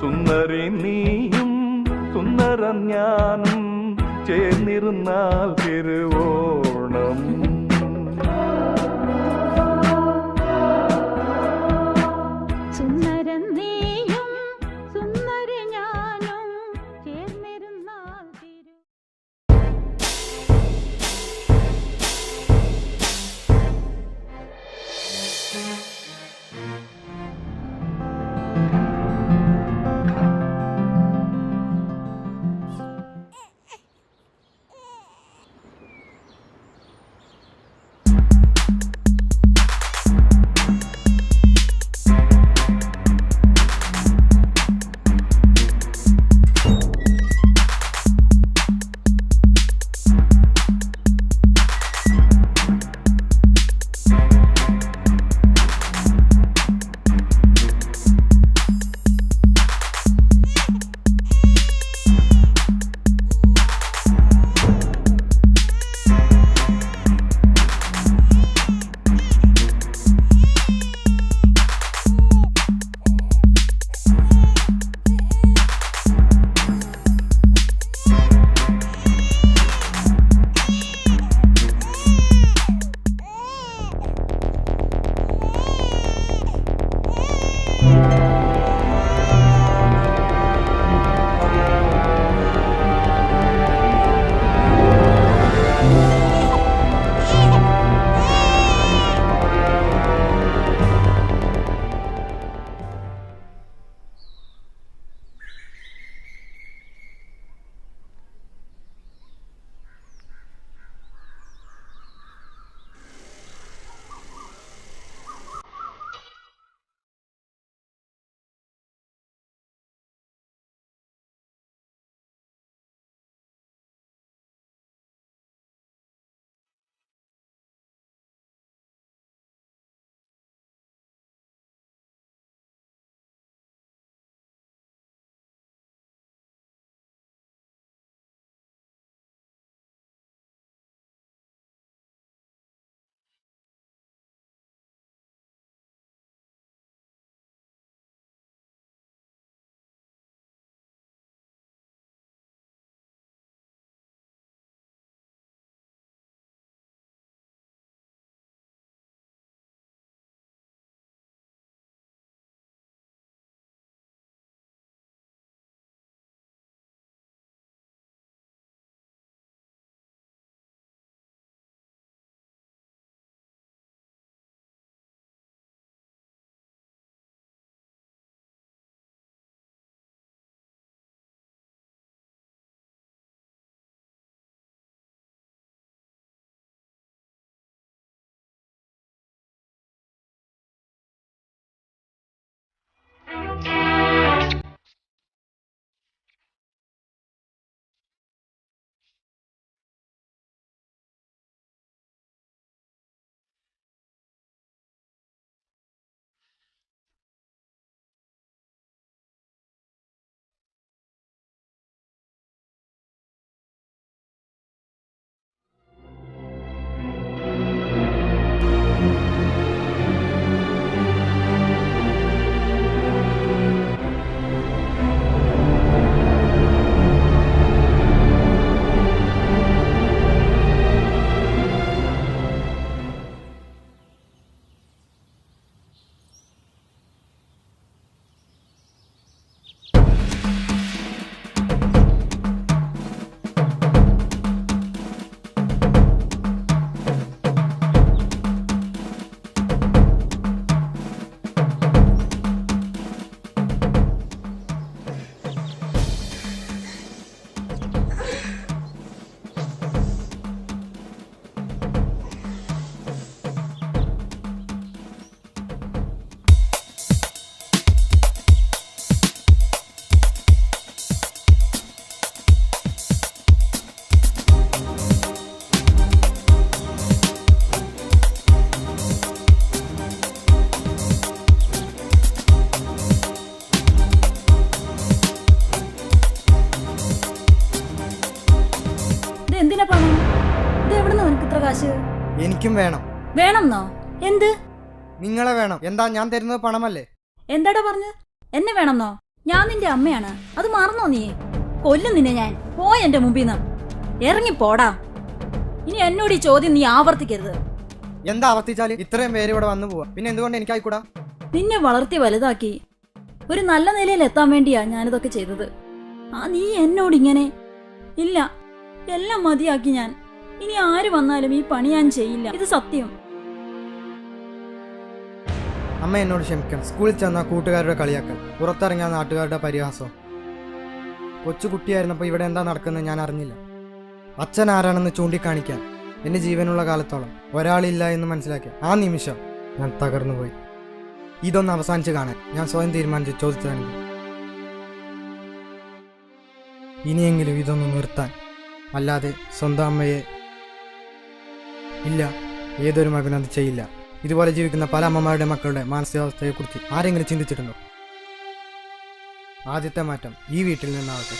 സുന്ദരി നീയും സുന്ദരൻ ഞാനും ചേർന്നിരുന്നാൽ തിരുവോണം എന്തിനാ പണം? ഇത് എവിടുന്ന് നിനക്ക് ഇത്ര കാശ്? എനിക്കും വേണം. വേണമെന്നോ? എന്ത്? നിങ്ങളെ വേണം. എന്താ ഞാൻ തരുന്നത് പണമല്ലേ? എന്താടാ പറഞ്ഞത് എന്നെ വേണമെന്നോ? ഞാൻ നിന്റെ അമ്മയാണ്. അത് മറന്നോ നീ? കൊല്ലും നിന്നെ ഞാൻ. പോയ എന്റെ മുമ്പിൽ നിന്ന് ഇറങ്ങി പോടാ ഇനി എന്നോട് ഈ ചോദ്യം നീ ആവർത്തിക്കരുത്. എന്താ ആവർത്തിച്ചാൽ? ഇത്രയും പേര് ഇവിടെ വന്നു പോവാ. പിന്നെ എന്തുകൊണ്ട് എനിക്കായിക്കൂടാ? നിന്നെ വളർത്തി വലുതാക്കി. ഒരു നല്ല നിലയിൽ എത്താൻ വേണ്ടിയാ ഞാനിതൊക്കെ ചെയ്തത്. ആ നീ എന്നോട് ഇങ്ങനെ? ഇല്ല. എല്ലാം മതിയാക്കി ഞാൻ. ഇനി ആര് വന്നാലും ഈ പണി ഞാൻ ചെയ്യില്ല. ഇത് സത്യം. അമ്മ എന്നോട് ക്ഷമിക്കണം. സ്കൂളിൽ ചെന്ന കൂട്ടുകാരുടെ കളിയാക്കൽ. പുറത്തിറങ്ങിയ നാട്ടുകാരുടെ പരിഹാസം. കൊച്ചുകുട്ടിയായിരുന്നപ്പോൾ ഇവിടെ എന്താ നടക്കുന്നത് ഞാൻ അറിഞ്ഞില്ല. അച്ഛൻ ആരാണെന്ന് ചൂണ്ടിക്കാണിക്കാൻ. എന്റെ ജീവനുള്ള കാലത്തോളം. ഒരാളില്ല എന്ന് മനസ്സിലാക്കി ആ നിമിഷം ഞാൻ തകർന്നു പോയി. ഇതൊന്ന് അവസാനിച്ച് കാണാൻ ഞാൻ സ്വയം തീരുമാനിച്ച് ചോദിച്ചതാണെങ്കിൽ ഇനിയെങ്കിലും ഇതൊന്ന് നിർത്താൻ അല്ലാതെ സ്വന്തം അമ്മയെ ഇല്ല ഏതൊരു മകനും അത് ചെയ്യില്ല. ഇതുപോലെ ജീവിക്കുന്ന പല അമ്മമാരുടെ മക്കളുടെ മാനസികാവസ്ഥയെക്കുറിച്ച് ആരെങ്കിലും ചിന്തിച്ചിട്ടുണ്ടോ? ആദ്യത്തെ മാറ്റം ഈ വീട്ടിൽ നിന്നാവട്ടെ.